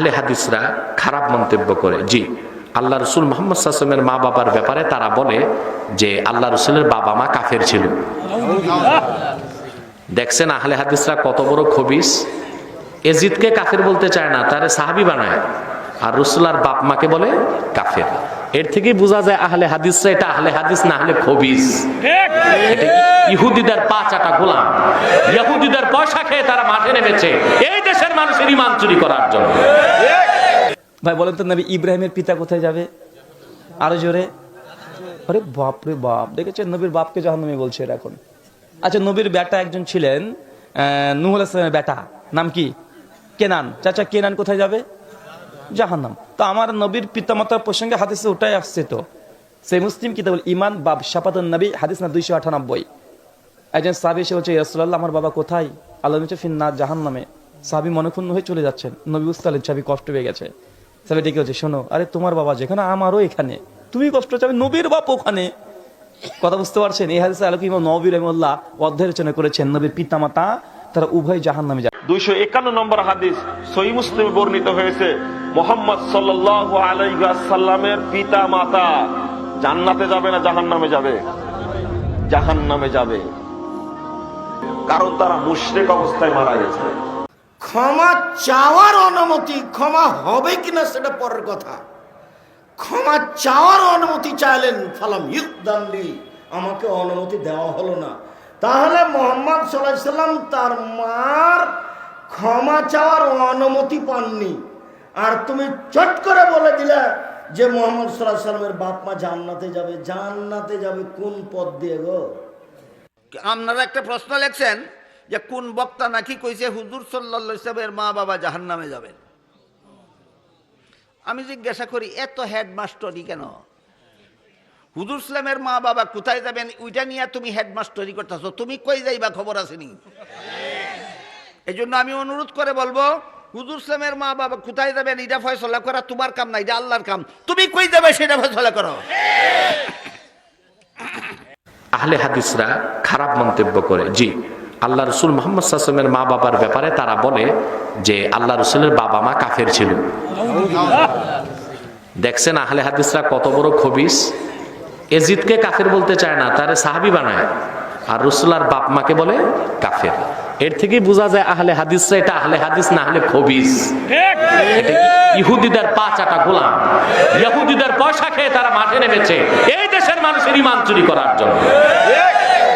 আহলে হাদিসরা খারাপ মন্তব্য করে। জি, আল্লাহ রসুল মোহাম্মদ সাসমের মা বাবার ব্যাপারে তারা বলে যে আল্লাহ রসুলের বাবা মা কাফের ছিল। দেখছেন আহলে হাদিসরা কত বড় খবিস? এজিদকে কাফের বলতে চায় না, তারে সাহাবি বানায়। আর রসুলার বাপ মাকে বলে কাফের। এর থেকেই বোঝা যায় আহলে হাদিসরা এটা আহলে হাদিস না হলে খবিস। ইহুদিদের পা চাটা গোলাম? ইহুদিদের পয়সা খেয়ে তারা মাঠে নেমেছে। এই দেশের মানুষের ইমান চুরি করার জন্য। ভাই বলেন তো নবী ইব্রাহিমের পিতা কোথায় যাবে? আরও জোরে। আরে বাপ রে বাপ দেখেছেন? নবীর বাপকে জাহান্নামী বলছে এরা এখন। আচ্ছা নবীর বেটা একজন ছিলেন আহ, নূহ আলাইহিস বেটা। নাম কি? কেনান। চাচা কেনান কোথায় যাবে? জাহান্নাম। তো আমার নবীর পিতামাতার প্রসঙ্গে হাদিসে ওটাই আসছে তো। সেই মুসলিম কিতাবুল ইমান বাব শাপাতুন নবী হাদিস না দুইশো আটানব্বই। একজন সাহাবি এসে বলছে রসুল্লাহ আমার বাবা কোথায়? আল্লাহ ফিন্না জাহান নামে সাহাবি মনক্ষুণ্ণ হয়ে চলে যাচ্ছেন। নবী উস্তালের ছবি কষ্ট পেয়ে গেছে। সাহাবি ডেকে বলছে, শোনো, আরে তোমার বাবা যেখানে, আমারও এখানে। তুমি কষ্ট চাবে নবীর বাপ ওখানে। কথা বুঝতে পারছেন? এই হাদিসে আলোক ইমাম নবী রহমুল্লাহ অধ্যায় রচনা করেছেন, নবীর পিতামাতা তারা উভয় জাহান নামে যায় দুইশো একান্ন নম্বর হাদিস সহি মুসলিমে বর্ণিত হয়েছে, মোহাম্মদ সাল্লাল্লাহু আলাইহি ওয়াসাল্লামের পিতা মাতা জান্নাতে যাবে না জাহান্নামে যাবে? জাহান্নামে যাবে। কারণ তারা মুশরিক অবস্থায় মারা গেছে। ক্ষমা চাওয়ার অনুমতি ক্ষমা হবে কিনা সেটা পরের কথা। ক্ষমা চাওয়ার অনুমতি চাইলেন, ফালাম ইউদ্দানলি আমাকে অনুমতি দেওয়া হলো না। তাহলে মোহাম্মদ সাল্লাম তার মার ক্ষমা চাওয়ার অনুমতি পাননি। আর তুমি চট করে বলে দিলে যে মোহাম্মদ সাল্লাহ সাল্লামের বাপ মা জান্নাতে যাবে জান্নাতে যাবে কোন পথ দিয়ে গো? আপনারা একটা প্রশ্ন লেখছেন যে কোন বক্তা নাকি কইছে, হুজুর সাল্লা সাহেবের মা বাবা জাহান নামে যাবেন। আমি জিজ্ঞাসা করি, এত হেডমাস্টারি কেন? হুজুর ইসলামের মা বাবা কোথায় যাবেন, ওইটা নিয়ে তুমি হেডমাস্টারি করতেছো। তুমি কই যাইবা খবর আসেনি এই জন্য আমি অনুরোধ করে বলব, হুজুর ইসলামের মা বাবা কোথায় যাবেন, এটা ফয়সলা করা তোমার কাম না, এটা আল্লাহর কাম। তুমি কই যাবে, সেটা ফয়সলা করো। আহলে হাদিসরা খারাপ মন্তব্য করে। জি। আল্লাহ রসুল মোহাম্মদ সাসমের মা বাবার ব্যাপারে তারা বলে যে আল্লাহ রসুলের বাবা মা কাফের ছিল। দেখছেন আহলে হাদিসরা কত বড় খবিস? এজিদকে কাফের বলতে চায় না, তারে সাহাবি বানায়। আর রসুলার বাপ মাকে বলে কাফের। এর থেকেই বোঝা যায় আহলে হাদিসরা এটা আহলে হাদিস না হলে খবিস। ইহুদিদের পা চাটা গোলাম। ইহুদিদের পয়সা খেয়ে তারা মাঠে নেমেছে। এই দেশের মানুষের ইমান চুরি করার জন্য।